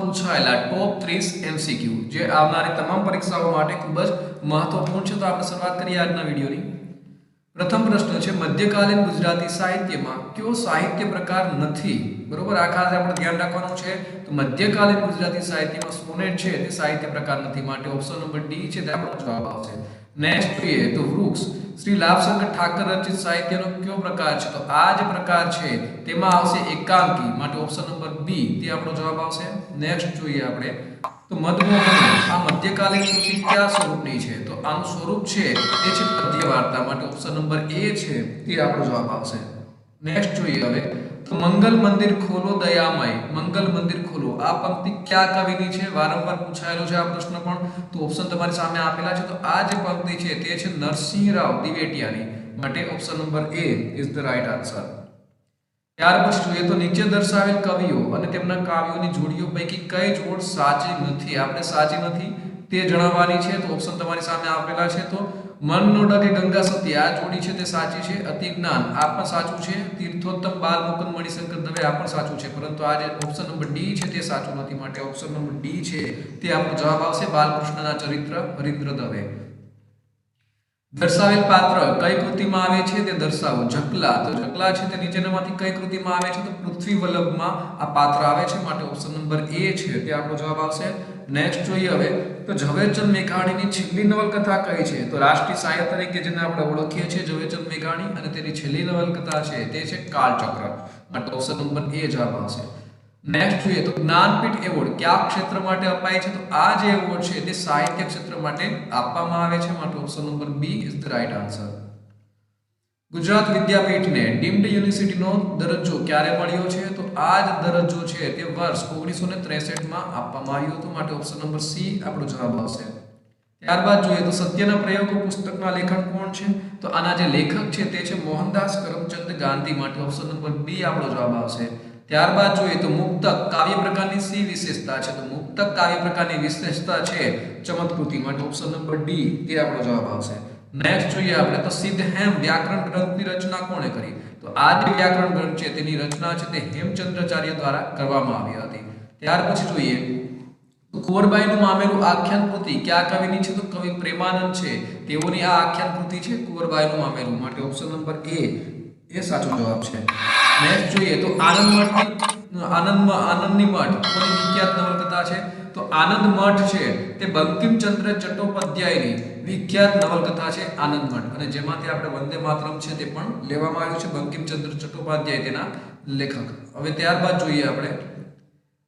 પૂછાયેલા ટોપ 30 એમસીક્યુ જે આવનારી તમામ પરીક્ષાઓ માટે ખૂબ જ મહત્વપૂર્ણ છે. તો આપણે શરૂઆત કરીએ આજના વિડીયોની. પ્રથમ પ્રશ્ન છે, મધ્યકાલીન ગુજરાતી સાહિત્યમાં કયો સાહિત્ય પ્રકાર નથી? બરોબર? આ ખાસ આપણે ધ્યાન રાખવાનું છે. તો મધ્યકાલીન ગુજરાતી સાહિત્યમાં સોનેટ છે, તે સાહિત્ય પ્રકાર નથી. માટે ઓપ્શન નંબર ડી છે તે આપણો જવાબ આવશે. નેક્સ્ટ જોઈએ તો વૃક્ષ. શ્રી લાભશંકર ઠાકર રચિત સાહિત્યનો કયો પ્રકાર છે? તો આ જે પ્રકાર છે, તેમાં આવશે એકાંકી, માટે ઓપ્શન નંબર બી તે આપણો જવાબ આવશે. નેક્સ્ટ જોઈએ આપણે. તો મધમોહન, આ મધ્યકાલીન કૃતિ કયા સ્વરૂપની છે? તો આનું સ્વરૂપ છે, તે છે પદ્ય વાર્તા માટે ઓપ્શન નંબર એ છે, તે આપણો જવાબ આવશે. નેક્સ્ટ જોઈએ હવે. મંગલ મંદિર ખોલો, દયામય. મંગલ મંદિર ખોલો. આ પંક્તિ કયા કવિની છે? વારંવાર પૂછાયેલો છે આ પ્રશ્ન પણ. તો ઓપ્શન તમારી સામે આપેલા છે. તો આ જે પંક્તિ છે તે છે નરસિંહ રાવ દિવેટિયાની. માટે option number A is the right answer ત્યાર પછી જોઈએ તો નીચે દર્શાવેલ કવિઓ અને તેમના કાવ્યોની જોડીઓ પૈકી કઈ જોડ સાચી નથી? આપણે સાચી નથી તે જણાવવાની છે. તો ઓપ્શન તમારી સામે આપેલા છે. તો મન નો ડગે ગંગા સતી, આ જોડી છે તે સાચી છે? અતિ જ્ઞાન. આ પણ સાચું છે? તીર્થોત્તમ બાલ મુકુંદ મણિશંકર દવે, આ પણ સાચું છે. પરંતુ આ જે ઓપ્શન નંબર ડી છે તે સાચું નથી. માટે ઓપ્શન નંબર ડી છે તે આપણો જવાબ આવશે બાલકૃષ્ણના ચરિત્ર હરિન્દ્ર દવે. દર્શાવેલ પાત્ર કઈ કૃતિમાં આવે છે તે દર્શાવો. ઝકલા. તો ઝકલા છે તે નીચેનામાંથી કઈ કૃતિમાં આવે છે? તો પૃથ્વી વલ્લભમાં આ પાત્ર આવે છે. માટે ઓપ્શન નંબર એ છે તે આપણો જવાબ આવશે નેક્સ્ટ જોઈએ હવે. તો ઝવેરચંદ મેઘાણીની છેલ્લી નવલકથા કઈ છે? તો રાષ્ટ્રીય સાહિત્ય તરીકે જેને આપણે ઓળખીએ છીએ, ઝવેરચંદ મેઘાણી અને તેની છેલ્લી નવલકથા છે તે છે કાળચક્ર. માટે ઓપ્શન નંબર એ જવાબ આવશે નેક્સ્ટ જોઈએ તો જ્ઞાનપીઠ એવોર્ડ કયા ક્ષેત્ર માટે અપાય છે? તો આ જે એવોર્ડ છે તે સાહિત્ય ક્ષેત્ર માટે આપવામાં આવે છે. માટે option number B is the right answer Gujarat વિદ્યાપીઠને deemed યુનિવર્સિટીનો દરજ્જો ક્યારે મળ્યો છે? તો આ જ દરજ્જો છે તે વર્ષ ઓગણીસો ને ત્રેસઠમાં આપવામાં આવ્યો હતો. માટે ઓપ્શન નંબર સી આપણો જવાબ આવશે. ત્યારબાદ જોઈએ તો સત્યના પ્રયોગો પુસ્તકના લેખક કોણ છે? તો આના જે લેખક છે તે છે મોહનદાસ કરમચંદ ગાંધી. માટે ઓપ્શન નંબર બી આપણો જવાબ આવશે. ત્યારબાદ જોઈએ તો મુક્તક કાવ્ય પ્રકારની સી વિશેષતા છે. તો મુક્તક કાવ્ય પ્રકારની વિશેષતા છે ચમત્કૃતિ. માટે ઓપ્શન નંબર ડી તે આપણો જવાબ આવશે. નેક્સ્ટ જોઈએ આપણે તો સિદ્ધહેમ વ્યાકરણ ગ્રંથની રચના કોણે કરી? તો આ જે વ્યાકરણ ગ્રંથ છે, તેની રચના છે તે હેમચંદ્રાચાર્ય દ્વારા કરવામાં આવી હતી. ત્યાર પછી જોઈએ કુંવરબાઈનું મામેરું આખ્યાન કૃતિ, ક્યાં કવિની છે? તો કવિ પ્રેમાનંદ છે. તેઓની આ આખ્યાન કૃતિ છે કુંવરબાઈનું મામેરું માટે ઓપ્શન નંબર એ એ સાચો જવાબ છે. નેક્સ્ટ જોઈએ, તો આનંદ મઠની આનંદ આનંદની મઠ. કોની વિખ્યાત નવલકથા છે? તો આનંદ મઠ છે તે બંકિમચંદ્ર ચટ્ટોપાધ્યાયની. વિખ્યાત નવલકથા છે આનંદ મઠ અને જેમાંથી આપણે વંદે માતરમ છે તે પણ લેવામાં આવ્યું છે બંકિમચંદ્ર ચટ્ટોપાધ્યાય તેના લેખક. હવે ત્યારબાદ જોઈએ આપણે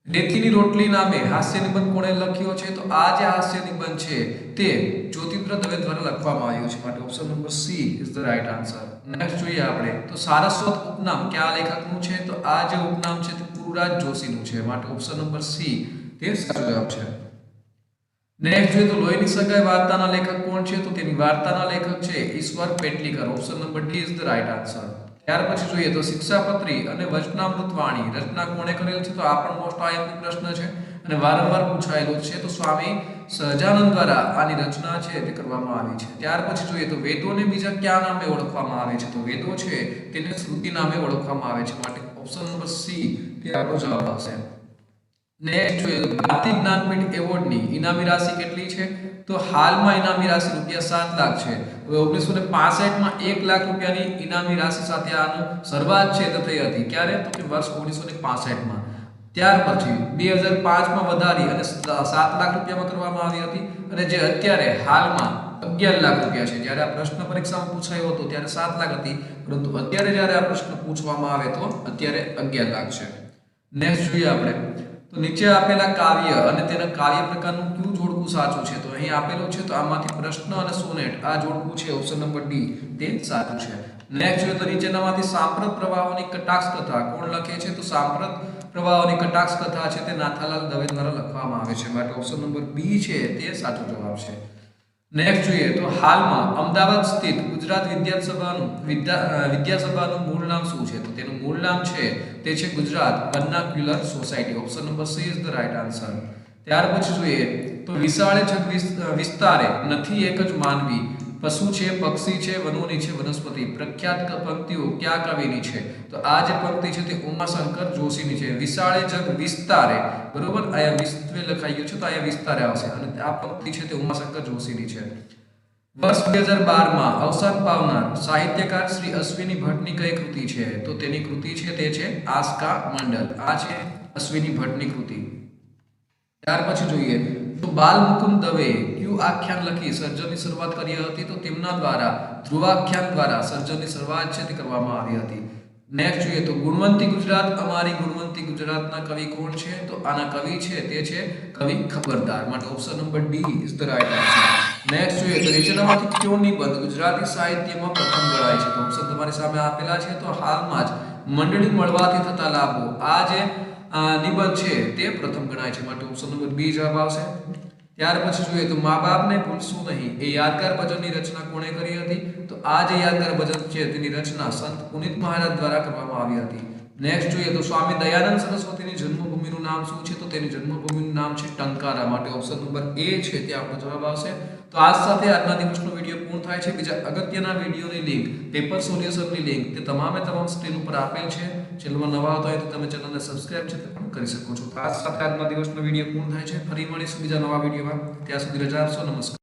ડેથીની રોટલી નામે હાસ્ય નિબંધ કોણે લખ્યો છે? તો આ જે હાસ્ય નિબંધ છે તે જ્યોતિન્દ્ર દવે દ્વારા લખવામાં આવ્યો છે. માટે option number C is the right answer next જોઈએ આપણે. તો સારસ્વત ઉપનામ કયા લેખકનું છે? તો આ જે ઉપનામ છે તે પુરુરાજ જોશીનું છે. માટે ઓપ્શન નંબર સી તે સાચો જવાબ છે. નેક્સ્ટ જોઈએ તો લોહીની સગાઈ વાર્તાના લેખક કોણ છે? તો તેની વાર્તાના લેખક છે Ishwar Petlikar. Option number D is the right answer ત્યાર પછી જોઈએ તો શિક્ષાપત્રી અને વચનામૃત વાણી. રચના કોણે કરેલ છે? તો આ પણ મોસ્ટ આઈએમપી પ્રશ્ન છે. અને વારંવાર પૂછાયેલો છે. તો સ્વામી સહજાનંદ દ્વારા આની રચના છે તે કરવામાં આવી છે. ત્યાર પછી જોઈએ તો વેદોને બીજા કયા નામે ઓળખવામાં આવે છે? તો વેદો છે તેને શ્રુતિ નામે ઓળખવામાં આવે છે. માટે ઓપ્શન નંબર સી તે આપણો જવાબ આવશે. નેક્સ્ટ ભારતીય જ્ઞાનપીઠ એવોર્ડની ઇનામી રાશિ કેટલી છે? તો હાલમાં ઇનામી રાશિ રૂપિયા સાત લાખ છે. હવે ઓગણીસો ને પાસઠમાં એક લાખ રૂપિયાની ઇનામી રાશિ સાથે આનું શરૂઆત છે તો થઈ હતી. ક્યારે? તો કે વર્ષ ઓગણીસો ને પાસઠમાં. ત્યાર પછી બે હજાર પાંચમાં વધારી અને સાત લાખ રૂપિયામાં કરવામાં આવી હતી. અને જે અત્યારે હાલમાં અગિયાર લાખ રૂપિયા છે. જ્યારે આ પ્રશ્ન પરીક્ષામાં પૂછાયો હતો, ત્યારે સાત લાખ હતી. પરંતુ અત્યારે જ્યારે આ પ્રશ્ન પૂછવામાં આવે તો અત્યારે અગિયાર લાખ છે. નેક્સ્ટ જોઈએ આપણે. તો નીચે આપેલા કાવ્ય અને તેના કાવ્ય પ્રકારનું કયું જોડકું સાચું છે? તો અહીં આપેલું છે, તો આમાંથી પ્રશ્ન અને સોનેટ. આ જોડકું છે ઓપ્શન નંબર ડી તે સાચું છે. નેક્સ્ટ જોઈએ તો નીચેનામાંથી સાંપ્રત પ્રવાહોની કટાક્ષ કથા. કોણ લખે છે? તો સાંપ્રત પ્રવાહોની કટાક્ષ કથા છે તે નાથાલાલ દવે દ્વારા લખવામાં આવે છે. માટે ઓપ્શન નંબર બી છે, તે સાચો જવાબ છે. નેક્સ્ટ જોઈએ તો હાલમાં અમદાવાદ સ્થિત ગુજરાત વિદ્યાસભાનું વિદ્યા વિદ્યાસભાનું મૂળ નામ શું છે? તો તેનું મૂળ નામ છે, તે છે Gujarat vernacular society. Option number C is the right answer ત્યાર પછી જોઈએ તો વિશાળે જગ વિસ્તારે નથી એક જ માનવી પશુ છે, પક્ષી છે, વનોની છે, વનસ્પતિ. પ્રખ્યાત પંક્તિઓ ક્યાં કવિની છે? તો આ જે પંક્તિ છે તે ઉમાશંકર જોશીની છે. વિશાળે જગ વિસ્તારે. બરોબર? અહીંયા વિસ્તરે લખાઈ છે, તો અહીંયા વિસ્તારે આવશે. અને આ પંક્તિ છે તે ઉમાશંકર જોશીની છે. વર્ષ બે હજાર બારમાં અવસાન પામનાર સાહિત્યકાર શ્રી અશ્વિની ભટ્ટની કઈ કૃતિ છે? તો તેની કૃતિ છે તે છે આસ્કા મંડલ. આ છે અશ્વિની ભટ્ટની કૃતિ. ત્યાર પછી જોઈએ. તો બાલ મુકુંદ દવે આખ્યાન લખી સર્જનની શરૂઆત કરી હતી તો તેમના દ્વારા, ધ્રુવાખ્યાન દ્વારા સર્જનની શરૂઆત છે તે કરવામાં આવી હતી. નેક્સ્ટ જોઈએ તો ગુણવંતી ગુજરાત, અમારી ગુણવંતી ગુજરાતના કવિ કોણ છે? તો આના કવિ છે તે છે કવિ ખબરદાર. માટે option number D is the right answer next જોઈએ તો નીચેનામાંથી કયો નિબંધ ગુજરાતી સાહિત્યમાં પ્રથમ ગણાય છે? તો ઓપ્શન તમારી સામે આપેલા છે. તો હાલમાં જ મંડળી મળવાથી થતા લાભો. આ જે નિબંધ છે તે પ્રથમ ગણાય છે. માટે ઓપ્શન નંબર બી જવાબ આવશે. ત્યાર પછી જોઈએ તો મા બાપને ભૂલશું નહીં. એ યાદગાર ભજનની રચના કોણે કરી હતી? તો આ જે યાદગાર ભજન છે, તેની રચના સંત પુનિત મહારાજ દ્વારા કરવામાં આવી હતી. નેક્સ્ટ જોઈએ તો સ્વામી દયાનંદ સરસ્વતીની જન્મભૂમિનું નામ શું છે? તો તેની જન્મભૂમિનું નામ છે ટંકારા. માટે ઓપ્શન નંબર એ છે તે આપણો જવાબ આવશે. તો આજ સાથે આજના દિવસનો વીડિયો પૂર્ણ થાય છે. બીજા અગત્યના વિડીયોની લિંક પેપર સોલ્યુશનની લિંક તે તમામે તમામ સ્ક્રીન ઉપર આપેલ છે. ચેનલમાં નવા આવતા હોય તો તમે ચેનલને સબસ્ક્રાઇબ છે, તે પણ કરી શકો છો. આજ સાથે આજના દિવસનો વીડિયો પૂર્ણ થાય છે. ફરી મળીશું બીજા નવા વિડીયોમાં ત્યાં સુધી રજા આપશો. નમસ્કાર.